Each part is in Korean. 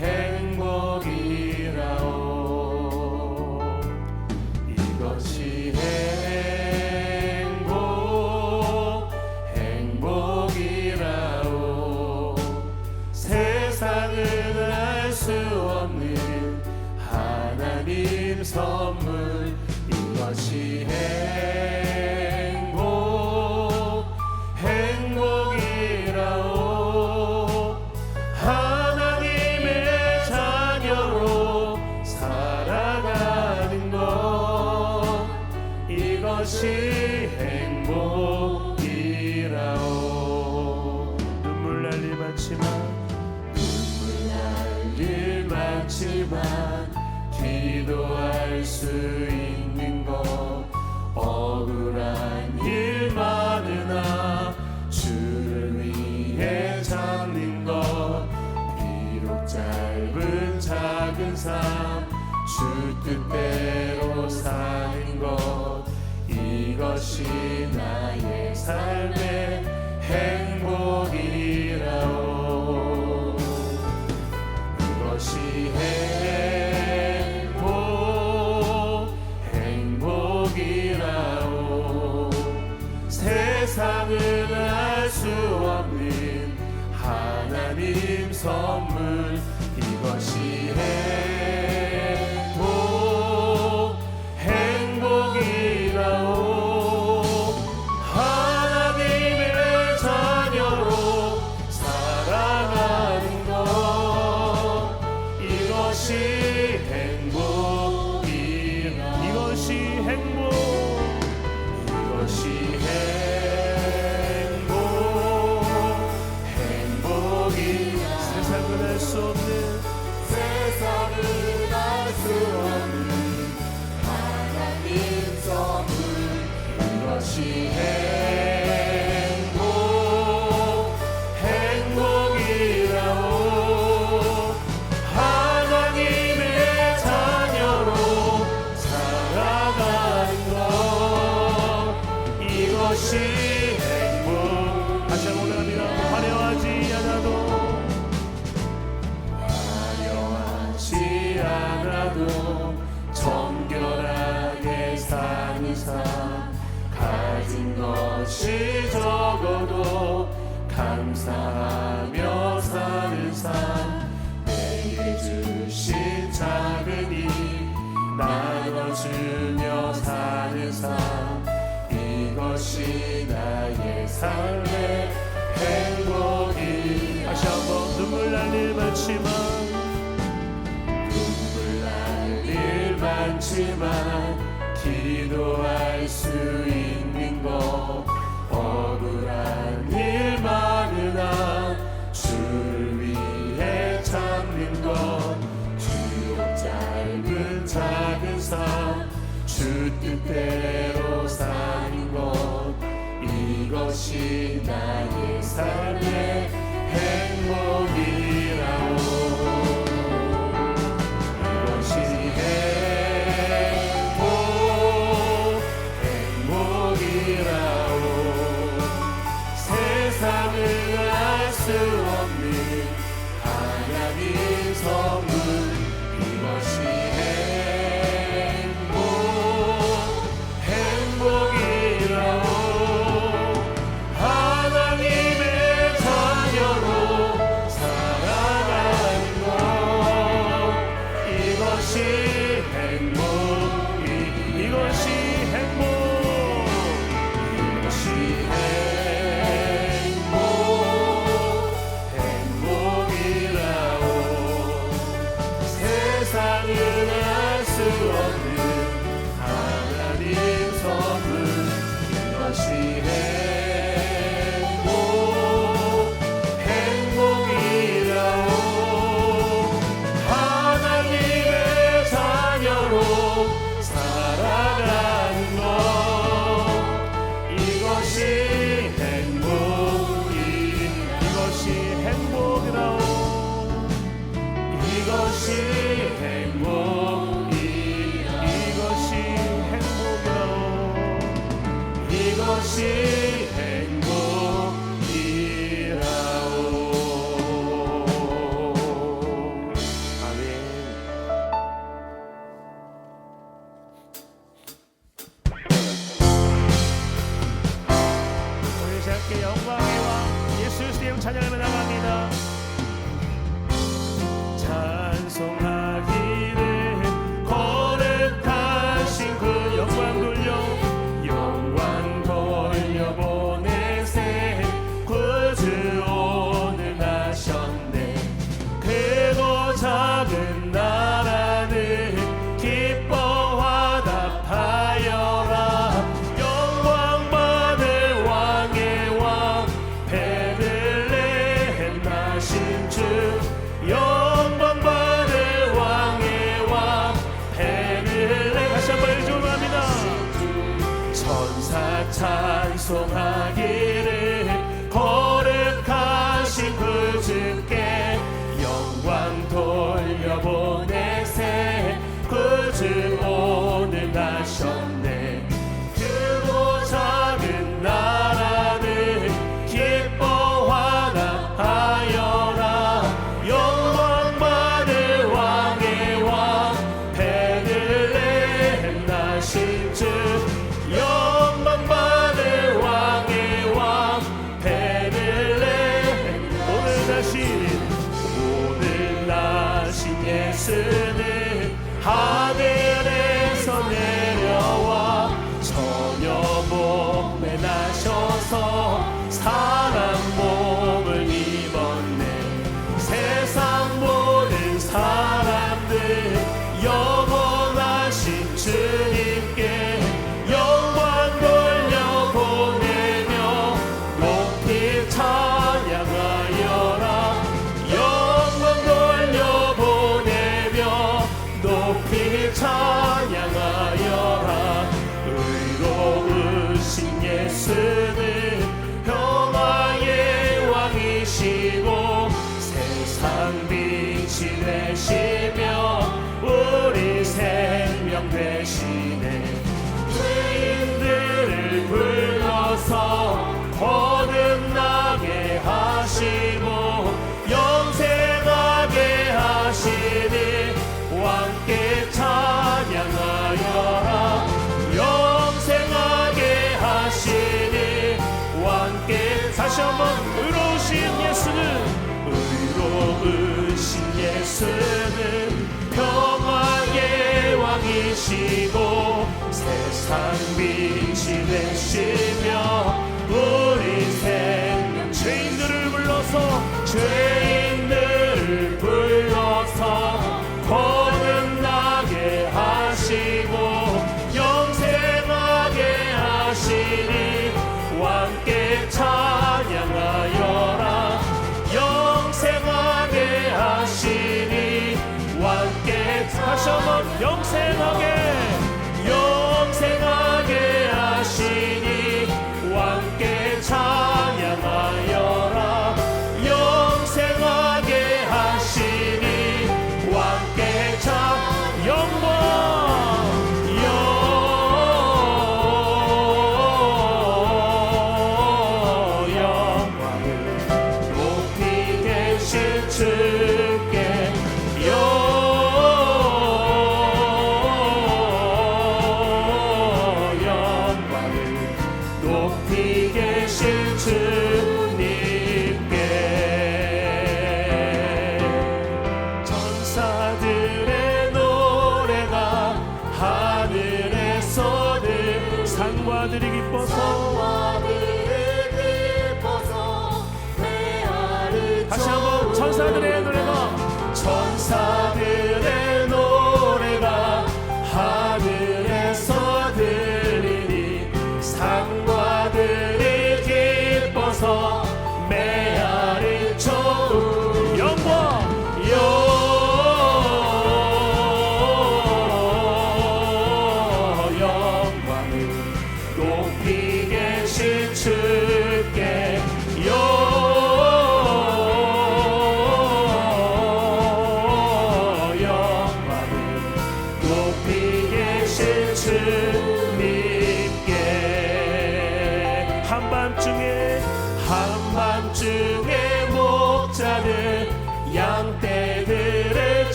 행복이라 삶주 뜻대로 사는 것 이것이 나의 삶의 행복이라오. 이것이 행복 행복이라오. 세상은 알 수 없는 하나님 선물 이것이 이것이 것이 적어도 감사하며 사는 삶. 내게 주신 작은 힘 나눠주며 사는 삶. 이것이 나의 삶의 행복이. 다시 한번 눈물 날일 많지만 눈물 날일 많지만 기도할 뜻대로 사는 것. 이것이 나의 삶의 행복이라 see it. More. 대신에 죄인들을 세상 빛이 되시며 우리 생명 죄인들을 불러서 죄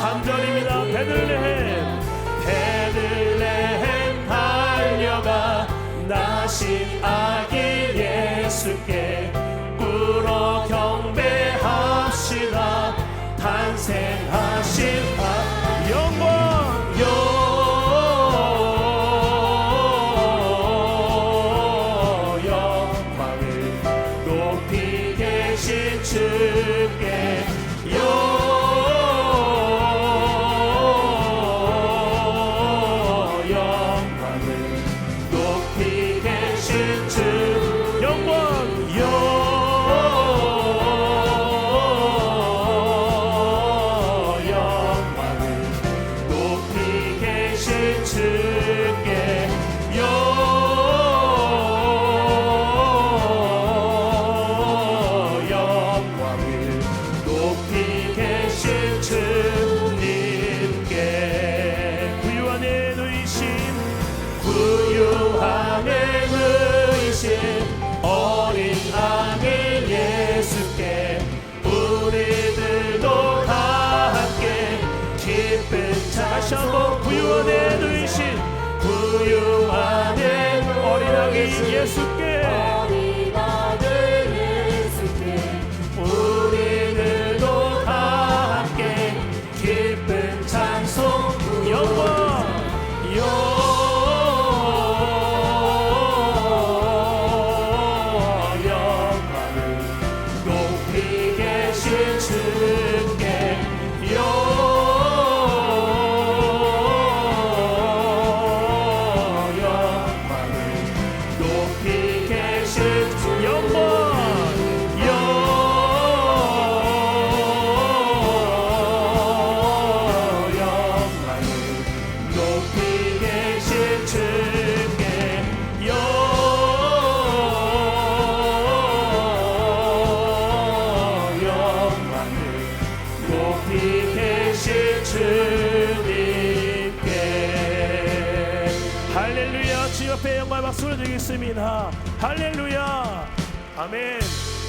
3절입니다. 베들레헴 To. 구원의 의신 부유한 어린아기 예수께 주님 앞에 영광 박수를 드리겠습니다. 할렐루야. 아멘.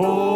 Oh.